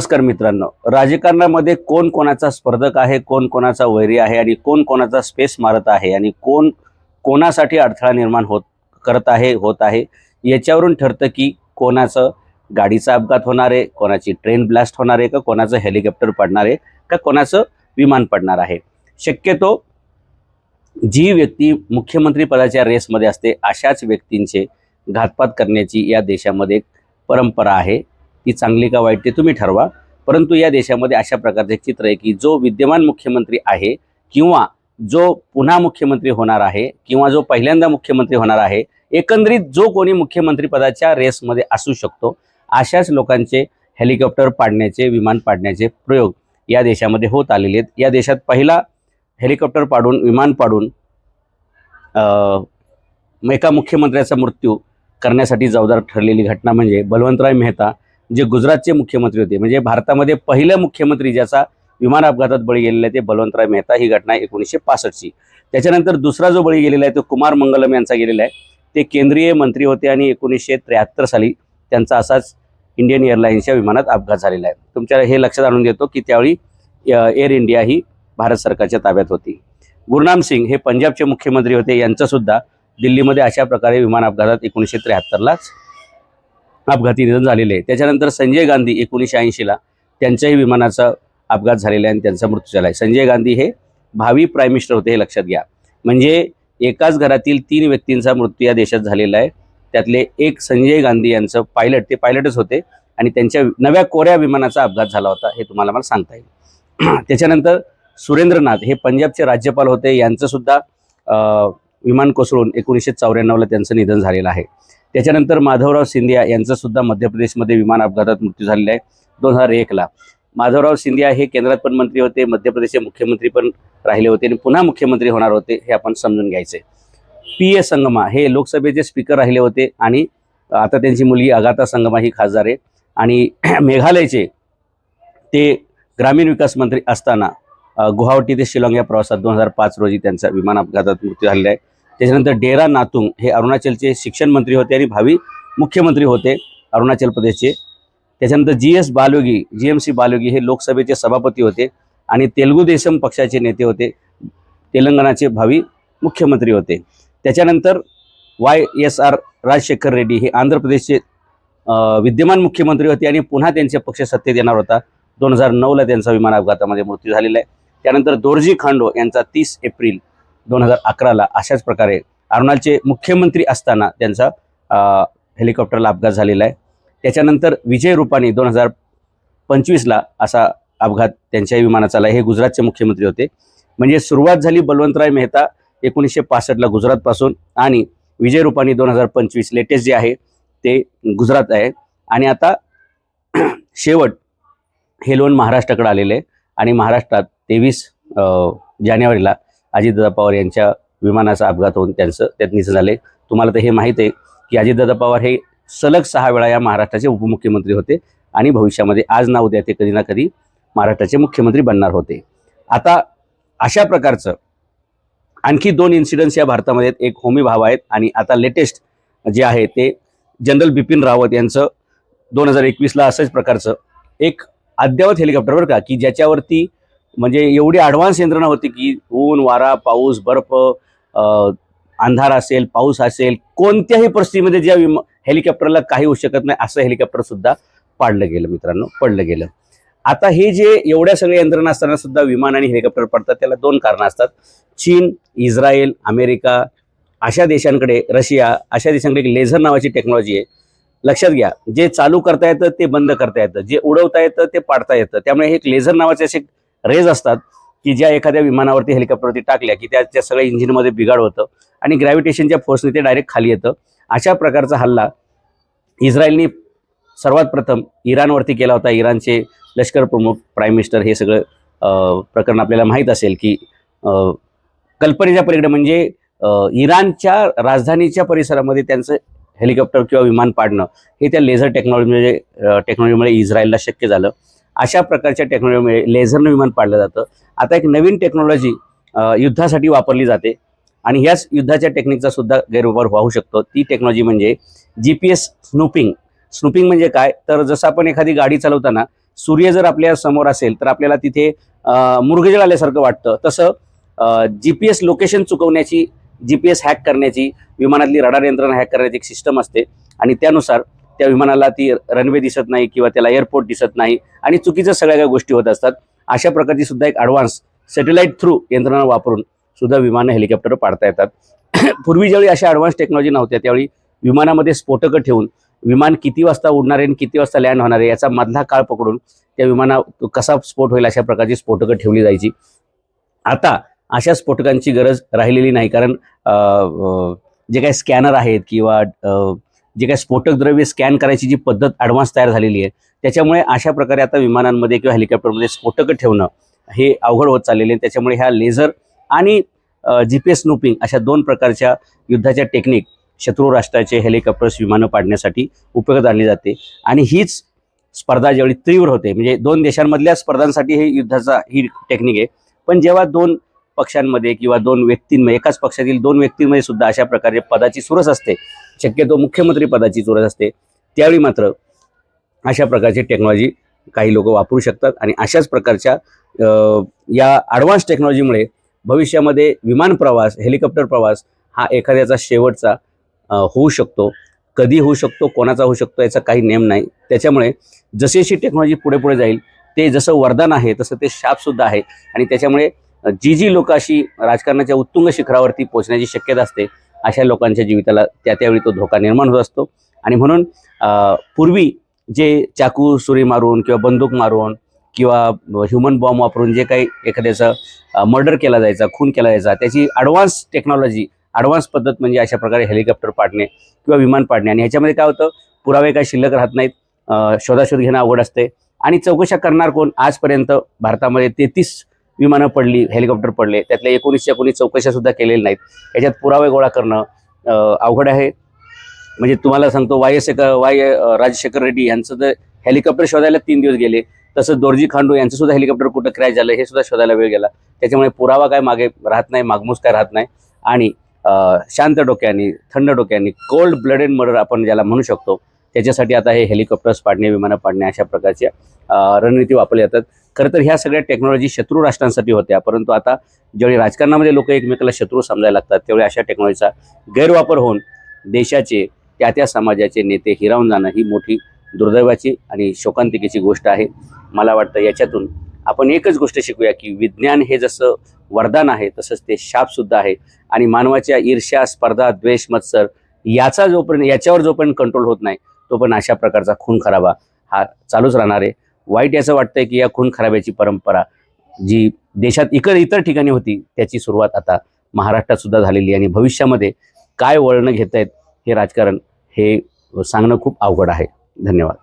नमस्कार मित्रांनो. राजकारणामध्ये कोण कोणाचा स्पर्धक आहे कोण कोणाचा वैरी आहे आणि कोण कोणाचा स्पेस मारत आहे आणि कोण कोणासाठी अडथळा निर्माण होत करत आहे होत आहे याच्यावरून ठरतं की कोणाचं गाडीचा अपघात होणार आहे कोणाची ट्रेन ब्लास्ट होणार आहे का कोणाचं हेलिकॉप्टर पडणार आहे का कोणाचं विमान पडणार आहे. शक्यतो जी व्यक्ती मुख्यमंत्री पदाच्या रेसमध्ये असते अशाच व्यक्तींचे घातपात करण्याची या देशामध्ये परंपरा आहे. ती चांगली का वाईट ते तुम्ही ठरवा. परंतु या देशामध्ये अशा प्रकारचे एक चित्र आहे की जो विद्यमान मुख्यमंत्री आहे किंवा जो पुन्हा मुख्यमंत्री होणार आहे किंवा जो पहिल्यांदा मुख्यमंत्री होणार आहे एकंदरीत जो कोणी मुख्यमंत्रीपदाच्या रेसमध्ये असू शकतो अशाच लोकांचे हेलिकॉप्टर पाडण्याचे विमान पाडण्याचे प्रयोग या देशामध्ये होत आलेले आहेत. या देशात पहिला हेलिकॉप्टर पाडून विमान पाडून एका मुख्यमंत्र्याचा मृत्यू करण्यासाठी जबाबदार ठरलेली घटना म्हणजे बलवंतराय मेहता जे गुजरातचे मुख्यमंत्री होते म्हणजे भारतामध्ये पहिलं मुख्यमंत्री ज्याचा विमान अपघातात बळी गेलेला आहे ते बलवंतराय मेहता ही घटना एकोणीसशे पासष्टची. त्याच्यानंतर दुसरा जो बळी गेलेला आहे तो कुमार मंगलम यांचा गेलेला आहे. ते केंद्रीय मंत्री होते आणि एकोणीसशे त्र्याहत्तर साली त्यांचा असाच इंडियन एअरलाईन्सच्या विमानात अपघात झालेला आहे. तुमच्या हे लक्षात आणून देतो की त्यावेळी एअर इंडिया ही भारत सरकारच्या ताब्यात होती. गुरनाम सिंग हे पंजाबचे मुख्यमंत्री होते यांचंसुद्धा दिल्लीमध्ये अशा प्रकारे विमान अपघातात एकोणीसशे त्र्याहत्तरलाच अपघाती निधन झालेले आहे. त्याच्यानंतर संजय गांधी एकोणीसशे ऐंशीला त्यांच्याही विमानाचा अपघात झालेला आहे आणि त्यांचा मृत्यू झाला आहे. संजय गांधी हे भावी प्राईम मिनिस्टर होते हे लक्षात घ्या. म्हणजे एकाच घरातील तीन व्यक्तींचा मृत्यू या देशात झालेला आहे. त्यातले एक संजय गांधी यांचं पायलट ते पायलटच होते आणि त्यांच्या नव्या कोऱ्या विमानाचा अपघात झाला होता हे तुम्हाला मला सांगता येईल. त्याच्यानंतर सुरेंद्रनाथ हे पंजाबचे राज्यपाल होते. यांचंसुद्धा सुद्धा विमान कोसळून एकोणीसशे चौऱ्याण्णवला त्यांचं निधन झालेलं आहे. त्याच्यानंतर माधवराव सिंधिया यांचंसुद्धा मध्य प्रदेशमध्ये विमान अपघातात मृत्यू झालेला आहे दोन हजार एकला. माधवराव सिंधिया हे केंद्रात पण मंत्री होते मध्य प्रदेशचे मुख्यमंत्री पण राहिले होते आणि पुन्हा मुख्यमंत्री होणार होते हे आपण समजून घ्यायचे पी ए संगमा हे लोकसभेचे स्पीकर राहिले होते आणि आता त्यांची मुलगी अगाथा संगमा ही खासदार आहे. आणि मेघालयचे ते ग्रामीण विकास मंत्री असताना गुवाहाटी ते शिलाँग या प्रवासात दोन हजार पाच रोजी त्यांचा विमान अपघातात मृत्यू झालेला आहे. त्याच्यानंतर डेरा नातुंग हे अरुणाचलचे शिक्षण मंत्री होते आणि भावी मुख्यमंत्री होते अरुणाचल प्रदेशचे. त्याच्यानंतर G S Balayogi G M C Balayogi हे लोकसभेचे सभापती होते आणि तेलुगू देशम पक्षाचे नेते होते. तेलंगणाचे भावी मुख्यमंत्री होते. त्याच्यानंतर Y S R Rajasekhar Reddy हे आंध्र प्रदेशचे विद्यमान मुख्यमंत्री होते आणि पुन्हा त्यांचे पक्ष सत्तेत येणार होता. दोन हजार नऊला त्यांचा विमान अपघातामध्ये मृत्यू झालेला आहे. त्यानंतर दोरजी खांडो यांचा तीस एप्रिल दोन हजार अकराला अशाच प्रकारे अरुणालचे मुख्यमंत्री असताना त्यांचा हेलिकॉप्टरला अपघात झालेला आहे. त्याच्यानंतर विजय रुपानी दोन हजार पंचवीसला असा अपघात त्यांच्याही विमानाचा आला हे गुजरातचे मुख्यमंत्री होते. म्हणजे सुरुवात झाली बलवंतराय मेहता एकोणीसशे पासष्टला गुजरातपासून आणि विजय रुपानी दोन हजार पंचवीस लेटेस्ट जे आहे ते गुजरात आहे. आणि आता शेवट हे लोन महाराष्ट्राकडे आलेले आहे. आणि महाराष्ट्रात तेवीस जानेवारीला अजितदादा पवार यांच्या विमानाचा अपघात होऊन त्यांचं त्यात निधन झाले. तुम्हाला तर हे माहीत आहे की अजितदादा पवार हे सलग सहा वेळा या महाराष्ट्राचे उपमुख्यमंत्री होते आणि भविष्यामध्ये आज ना उद्या ते कधी ना कधी महाराष्ट्राचे मुख्यमंत्री बनणार होते. आता अशा प्रकारचं आणखी दोन इन्सिडन्स या भारतामध्ये एक होमी भाव आहेत आणि आता लेटेस्ट जे आहे ते जनरल बिपिन रावत यांचं दोन हजार एकवीसला असंच प्रकारचं एक अद्ययावत हेलिकॉप्टर का की ज्याच्यावरती म्हणजे एवढी ॲडव्हान्स यंत्रणा होती की ऊन वारा पाऊस बर्फ अंधार असेल पाऊस असेल कोणत्याही परिस्थितीमध्ये ज्या विमा हेलिकॉप्टरला काही होऊ शकत नाही असं हेलिकॉप्टरसुद्धा पाडलं गेलं मित्रांनो पडलं गेलं. आता हे जे एवढ्या सगळ्या यंत्रणा असताना सुद्धा विमान आणि हेलिकॉप्टर पडतात त्याला दोन कारणं असतात. चीन इस्रायल अमेरिका अशा देशांकडे रशिया अशा देशांकडे एक लेझर नावाची टेक्नॉलॉजी आहे. लक्षात घ्या जे चालू करता येतं ते बंद करता येतं. जे उडवता येतं ते पाडता येतं. त्यामुळे हे एक लेझर नावाचे असे रेज असतात की ज्या एखाद्या विमानावरती हेलिकॉप्टरवरती टाकल्या की त्याच्या सगळ्या इंजिनमध्ये बिघाड होतं आणि ग्रॅव्हिटेशनच्या फोर्सने ते डायरेक्ट खाली येतं. अशा प्रकारचा हल्ला इस्रायलनी सर्वात प्रथम इराणवरती केला होता. इराणचे लष्कर प्रमुख प्राईम मिनिस्टर हे सगळं प्रकरण आपल्याला माहीत असेल की कल्पनेच्या पलीकडे म्हणजे इराणच्या राजधानीच्या परिसरामध्ये त्यांचं हेलिकॉप्टर किंवा विमान पाडणं हे त्या लेझर टेक्नॉलॉजीमुळे टेक्नॉलॉजीमुळे इस्रायलला शक्य झालं. अशा प्रकारच्या टेक्नॉलॉजीमुळे लेझरनं विमान पाडलं जातं. आता एक नवीन टेक्नॉलॉजी युद्धासाठी वापरली जाते. आणि ह्याच युद्धाच्या टेक्निकचा सुद्धा गैरवापर होऊ शकतो. ती टेक्नॉलॉजी म्हणजे G P S snooping snooping म्हणजे काय? तर जसं आपण एखादी गाडी चालवताना सूर्य जर आपल्यासमोर असेल तर आपल्याला तिथे अं, मुरगजळ आल्यासारखं वाटतं. तसं जी पी एस लोकेशन चुकवण्याची जी पी एस हॅक करण्याची विमानातली रडार यंत्रणा हॅक करण्याची एक सिस्टम असते. आणि त्यानुसार त्या विमानाला ती रनवे दिसत नाही किंवा त्याला एअरपोर्ट दिसत नाही. आणि चुकीच्या सगळ्या काही गोष्टी होत असतात. अशा प्रकारची सुद्धा एक ॲडव्हान्स सॅटेलाईट थ्रू यंत्रणा वापरून सुद्धा विमानं हेलिकॉप्टर पाडता येतात. पूर्वी ज्यावेळी अशा ॲडव्हान्स टेक्नॉलॉजी नव्हत्या त्यावेळी विमानामध्ये स्फोटकं ठेवून विमान किती वाजता उडणार आहे आणि किती वाजता लँड होणार आहे याचा मधला काळ पकडून त्या विमाना कसा स्फोट होईल अशा प्रकारची स्फोटकं ठेवली जायची. आता अशा स्फोटकांची गरज राहिलेली नाही. कारण जे काही स्कॅनर आहेत किंवा जे काही स्फोटक द्रव्य स्कॅन करायची जी पद्धत ॲडव्हान्स तयार झालेली आहे त्याच्यामुळे अशा प्रकारे आता विमानांमध्ये किंवा हेलिकॉप्टरमध्ये स्फोटकं ठेवणं हे अवघड होत चाललेले आहे. त्याच्यामुळे ह्या लेझर आणि जी पी एस स्नूपिंग अशा दोन प्रकारच्या युद्धाच्या टेक्निक शत्रू राष्ट्राचे हेलिकॉप्टर्स विमानं पाडण्यासाठी उपयोगात आणली जाते. आणि हीच स्पर्धा ज्यावेळी तीव्र होते म्हणजे दोन देशांमधल्या स्पर्धांसाठी हे युद्धाचा ही टेक्निक आहे. पण जेव्हा दोन पक्षांमध्ये किंवा दोन व्यक्तींमध्ये एकाच पक्षातील दोन व्यक्तींमध्ये सुद्धा अशा प्रकारे पदाची चुरस असते. शक्यतो मुख्यमंत्री पदाची चुरस असते. त्यावेळी मात्र अशा प्रकारची टेक्नॉलॉजी काही लोक वापरू शकतात आणि अशाच प्रकारच्या या ॲडव्हान्स टेक्नॉलॉजीमुळे भविष्यामध्ये विमान प्रवास हेलिकॉप्टर प्रवास हा एखाद्याचा शेवटचा होऊ शकतो. कधी होऊ शकतो कोणाचा होऊ शकतो याचा काही नेम नाही. त्याच्यामुळे जशी जशी टेक्नॉलॉजी पुढे पुढे जाईल ते जसं वरदान आहे तसं ते शापसुद्धा आहे. आणि त्याच्यामुळे जी जी लोक अशी राजकारणाच्या उत्तुंग शिखरावरती पोहोचण्याची शक्यता असते अशा लोकांच्या जीविताला त्या त्यावेळी तो धोका निर्माण होत असतो. आणि म्हणून पूर्वी जे चाकू सुरी मारून किंवा बंदूक मारून किंवा ह्युमन बॉम्ब वापरून जे काही एखाद्याचं मर्डर केला जायचा खून केला जायचा त्याची ॲडव्हान्स टेक्नॉलॉजी ॲडव्हान्स पद्धत म्हणजे अशा प्रकारे हेलिकॉप्टर पाडणे किंवा विमान पाडणे. आणि ह्याच्यामध्ये काय होतं पुरावे काय शिल्लक राहत नाहीत शोधाशोध घेणं अवघड असते. आणि चौकशा करणार कोण? आजपर्यंत भारतामध्ये तेहतीस विमानं पडली हेलिकॉप्टर पडले त्यातल्या एकोणीसच्या कोणी चौकशा सुद्धा केलेल्या नाहीत. याच्यात पुरावे गोळा करणं अवघड आहे. म्हणजे तुम्हाला सांगतो Y S Y Rajasekhar Reddy यांचं तर हेलिकॉप्टर शोधायला तीन दिवस गेले तसं दोरजी खांडू यांचं सुद्धा हेलिकॉप्टर कुठं क्रॅश झालं हे सुद्धा शोधायला वेळ गेला. त्याच्यामुळे पुरावा काय मागे राहत नाही मागमूस काय राहत नाही. आणि शांत डोक्याने थंड डोक्याने कोल्ड ब्लडेड मर्डर आपण ज्याला म्हणू शकतो त्याच्यासाठी आता हे हेलिकॉप्टर्स पाडणे विमानं पाडणे अशा प्रकारच्या रणनीती वापरल्या जातात. खरं तर ह्या सगळ्या टेक्नॉलॉजी शत्रू राष्ट्रांसाठी होत्या परंतु आता ज्यावेळी राजकारणामध्ये लोक एकमेकाला शत्रू समजायला लागतात त्यावेळी अशा टेक्नॉलॉजीचा गैरवापर होऊन देशाचे त्या त्या समाजाचे नेते हिरावून जाणं ही मोठी दुर्दैवाची आणि शोकांतिकेची गोष्ट आहे. मला वाटतं याच्यातून आपण एकच गोष्ट शिकूया की विज्ञान हे जसं वरदान आहे तसंच ते शापसुद्धा आहे. आणि मानवाच्या ईर्ष्या स्पर्धा द्वेष मत्सर याचा जोपर्यंत याच्यावर जोपर्यंत कंट्रोल होत नाही तोपर्यंत अशा प्रकारचा खून खराबा हा चालूच राहणार आहे. वाईट याचं वाटतंय की या खून खराब्याची परंपरा जी देशात इतर इतर ठिकाणी होती त्याची सुरुवात आता महाराष्ट्रात सुद्धा झालेली आहे आणि भविष्यामध्ये काय वळणं घेत आहेत हे राजकारण हे सांगणं खूप अवघड आहे. धन्यवाद.